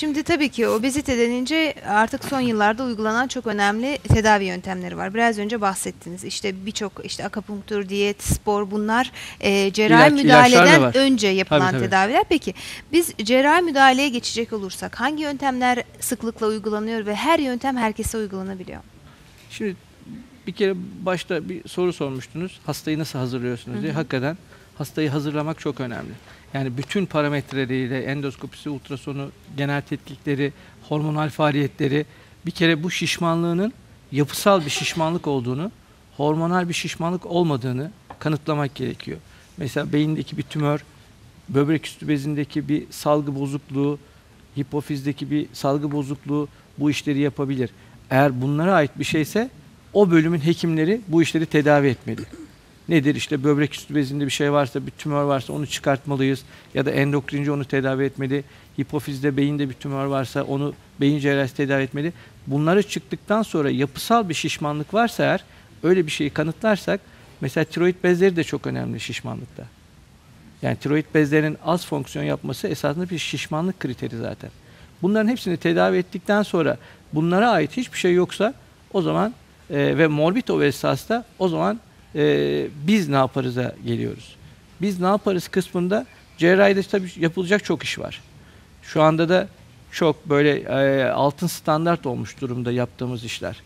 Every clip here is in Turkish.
Şimdi tabii ki obezite denince artık son yıllarda uygulanan çok önemli tedavi yöntemleri var. Biraz önce bahsettiniz. İşte birçok işte akupunktur, diyet, spor bunlar e, cerrahi İlaç- müdahaleden önce yapılan Tabii, tabii. tedaviler. Peki biz cerrahi müdahaleye geçecek olursak hangi yöntemler sıklıkla uygulanıyor ve her yöntem herkese uygulanabiliyor? Şimdi bir kere başta bir soru sormuştunuz. Hastayı nasıl hazırlıyorsunuz diye. Hakikaten hastayı hazırlamak çok önemli. Yani bütün parametreleriyle endoskopisi, ultrasonu, genel tetkikleri, hormonal faaliyetleri bir kere bu şişmanlığının yapısal bir şişmanlık olduğunu, hormonal bir şişmanlık olmadığını kanıtlamak gerekiyor. Mesela beyindeki bir tümör, böbrek üstü bezindeki bir salgı bozukluğu, hipofizdeki bir salgı bozukluğu bu işleri yapabilir. Eğer bunlara ait bir şeyse o bölümün hekimleri bu işleri tedavi etmeli. Nedir işte böbrek üstü bezinde bir şey varsa, bir tümör varsa onu çıkartmalıyız ya da endokrinci onu tedavi etmeli. Hipofizde beyinde bir tümör varsa onu beyin cerrahisi tedavi etmeli. Bunları çıktıktan sonra yapısal bir şişmanlık varsa eğer öyle bir şeyi kanıtlarsak mesela tiroid bezleri de çok önemli şişmanlıkta. Yani tiroid bezlerinin az fonksiyon yapması esasında bir şişmanlık kriteri zaten. Bunların hepsini tedavi ettikten sonra bunlara ait hiçbir şey yoksa o zaman e, ve morbid obezite hasta o zaman e, biz ne yaparız'a geliyoruz. Biz ne yaparız kısmında cerrahide tabii yapılacak çok iş var. Şu anda da çok böyle e, altın standart olmuş durumda yaptığımız işler.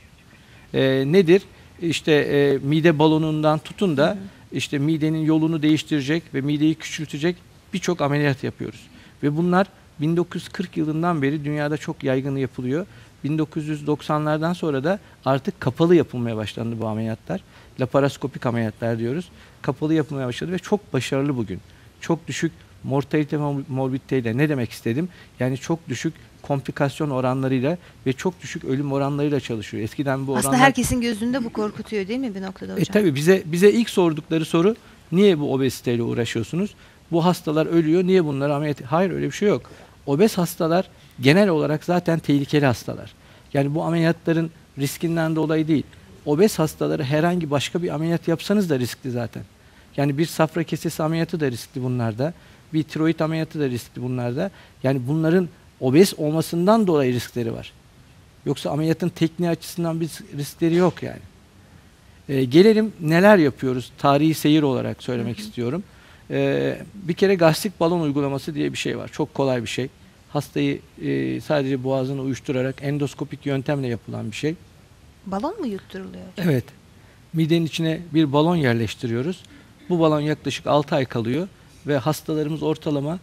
E, nedir? İşte e, mide balonundan tutun da işte midenin yolunu değiştirecek ve mideyi küçültecek birçok ameliyat yapıyoruz. Ve bunlar 1940 yılından beri dünyada çok yaygın yapılıyor. 1990'lardan sonra da artık kapalı yapılmaya başlandı bu ameliyatlar. Laparoskopik ameliyatlar diyoruz. Kapalı yapılmaya başladı ve çok başarılı bugün. Çok düşük mortalite ve morbiditeyle ne demek istedim? Yani çok düşük komplikasyon oranlarıyla ve çok düşük ölüm oranlarıyla çalışıyor. Eskiden bu oranlar Aslında herkesin gözünde bu korkutuyor değil mi bir noktada hocam? e tabi bize bize ilk sordukları soru niye bu obeziteyle uğraşıyorsunuz? Bu hastalar ölüyor. Niye bunları ameliyat? Hayır öyle bir şey yok. Obez hastalar genel olarak zaten tehlikeli hastalar. Yani bu ameliyatların riskinden dolayı değil. Obez hastaları herhangi başka bir ameliyat yapsanız da riskli zaten. Yani bir safra kesesi ameliyatı da riskli bunlarda. Bir tiroid ameliyatı da riskli bunlarda. Yani bunların obez olmasından dolayı riskleri var. Yoksa ameliyatın tekniği açısından bir riskleri yok yani. Ee, gelelim neler yapıyoruz tarihi seyir olarak söylemek istiyorum. Ee, bir kere gastrik balon uygulaması diye bir şey var. Çok kolay bir şey. Hastayı e, sadece boğazını uyuşturarak endoskopik yöntemle yapılan bir şey. Balon mu yutturuluyor? Evet. Midenin içine bir balon yerleştiriyoruz. Bu balon yaklaşık 6 ay kalıyor ve hastalarımız ortalama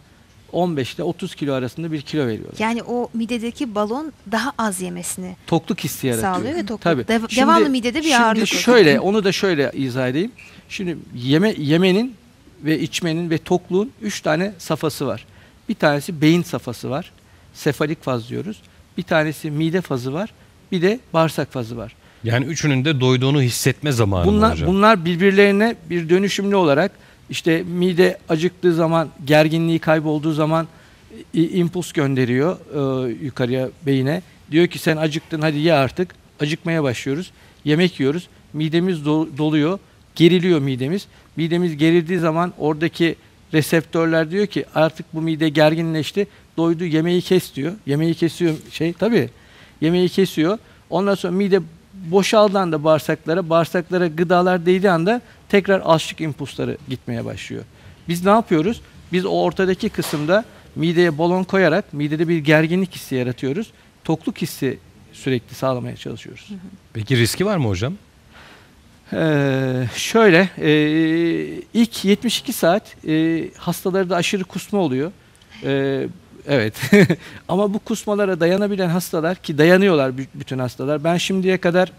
15 ile 30 kilo arasında bir kilo veriyorlar. Yani o midedeki balon daha az yemesini Tokluk hissi yaratıyor. sağlıyor ve tokluk. Tabii. Dev- Şimdi- devamlı midede bir şimdi ağırlık. şöyle, onu da şöyle izah edeyim. Şimdi yeme yemenin ve içmenin ve tokluğun üç tane safhası var. Bir tanesi beyin safhası var. Sefalik faz diyoruz. Bir tanesi mide fazı var. Bir de bağırsak fazı var. Yani üçünün de doyduğunu hissetme zamanı Bunlar hocam? bunlar birbirlerine bir dönüşümlü olarak işte mide acıktığı zaman, gerginliği kaybolduğu zaman i- impuls gönderiyor e, yukarıya beyine. Diyor ki sen acıktın hadi ye artık. Acıkmaya başlıyoruz. Yemek yiyoruz. Midemiz do- doluyor. Geriliyor midemiz. Midemiz gerildiği zaman oradaki reseptörler diyor ki artık bu mide gerginleşti. Doydu yemeği kes diyor. Yemeği kesiyor şey tabii. Yemeği kesiyor. Ondan sonra mide boşaldığı anda bağırsaklara, bağırsaklara gıdalar değdiği anda tekrar açlık impulsları gitmeye başlıyor. Biz ne yapıyoruz? Biz o ortadaki kısımda mideye balon koyarak midede bir gerginlik hissi yaratıyoruz. Tokluk hissi sürekli sağlamaya çalışıyoruz. Peki riski var mı hocam? Ee, şöyle e, ilk 72 saat e, hastalarda aşırı kusma oluyor. Ee, evet ama bu kusmalara dayanabilen hastalar ki dayanıyorlar bü- bütün hastalar. Ben şimdiye kadar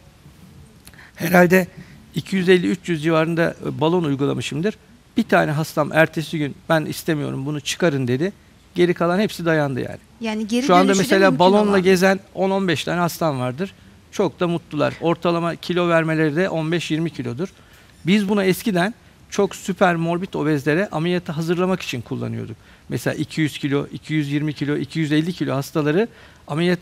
herhalde 250-300 civarında e, balon uygulamışımdır. Bir tane hastam ertesi gün ben istemiyorum bunu çıkarın dedi. Geri kalan hepsi dayandı yani. Yani geri Şu anda mesela balonla olan. gezen 10-15 tane hastam vardır. Çok da mutlular. Ortalama kilo vermeleri de 15-20 kilodur. Biz bunu eskiden çok süper morbid obezlere ameliyatı hazırlamak için kullanıyorduk. Mesela 200 kilo, 220 kilo, 250 kilo hastaları ameliyat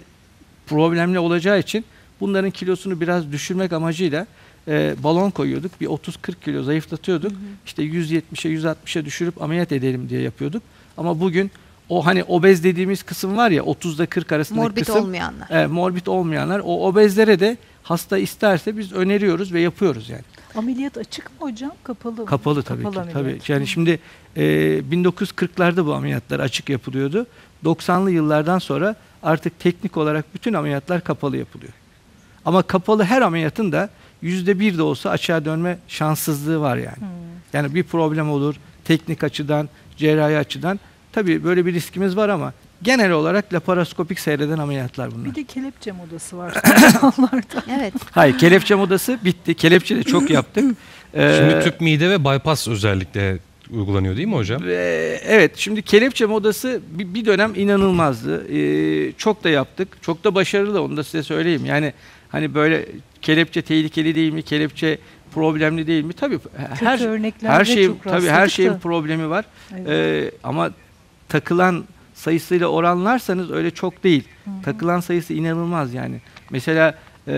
problemli olacağı için bunların kilosunu biraz düşürmek amacıyla e, balon koyuyorduk. Bir 30-40 kilo zayıflatıyorduk. İşte 170'e 160'a düşürüp ameliyat edelim diye yapıyorduk. Ama bugün o hani obez dediğimiz kısım var ya 30'da 40 arasındaki Morbid kısım. olmayanlar. Evet, morbid olmayanlar o obezlere de hasta isterse biz öneriyoruz ve yapıyoruz yani. Ameliyat açık mı hocam? Kapalı mı? Kapalı tabii Kapalı ki. Tabii. Yani şimdi e, 1940'larda bu ameliyatlar açık yapılıyordu. 90'lı yıllardan sonra artık teknik olarak bütün ameliyatlar kapalı yapılıyor. Ama kapalı her ameliyatın da yüzde bir de olsa açığa dönme şanssızlığı var yani. Hmm. Yani bir problem olur teknik açıdan, cerrahi açıdan. Tabii böyle bir riskimiz var ama genel olarak laparoskopik seyreden ameliyatlar bunlar. Bir de kelepçe modası var son zamanlarda. Evet. Hayır, kelepçe modası bitti. Kelepçe de çok yaptık. Ee, Şimdi tüp mide ve bypass özellikle uygulanıyor değil mi hocam? Ve evet şimdi kelepçe modası bir, bir dönem inanılmazdı. Ee, çok da yaptık. Çok da başarılı onu da size söyleyeyim. Yani hani böyle kelepçe tehlikeli değil mi? Kelepçe problemli değil mi? Tabii Kötü her her şeyin tabii her şeyin problemi var. Evet. Ee, ama takılan sayısıyla oranlarsanız öyle çok değil. Takılan sayısı inanılmaz yani. Mesela e,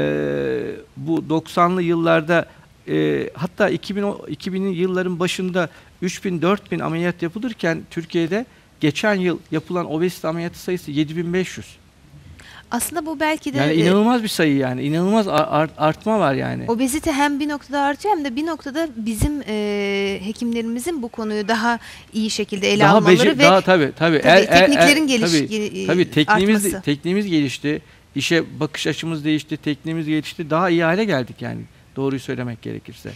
bu 90'lı yıllarda e, hatta 2000 o- 2000'li yılların başında 3000 4000 ameliyat yapılırken Türkiye'de geçen yıl yapılan obezite ameliyatı sayısı 7500. Aslında bu belki de Yani e, inanılmaz bir sayı yani. İnanılmaz ar- art- artma var yani. obezite hem bir noktada artıyor hem de bir noktada bizim e, hekimlerimizin bu konuyu daha iyi şekilde ele daha almaları beceri- ve daha tabii tabii. tabii tekniklerin geliş- tabii, e, tabii tekniğimiz artması. tekniğimiz gelişti. İşe bakış açımız değişti, tekniğimiz gelişti. Daha iyi hale geldik yani. Doğruyu söylemek gerekirse.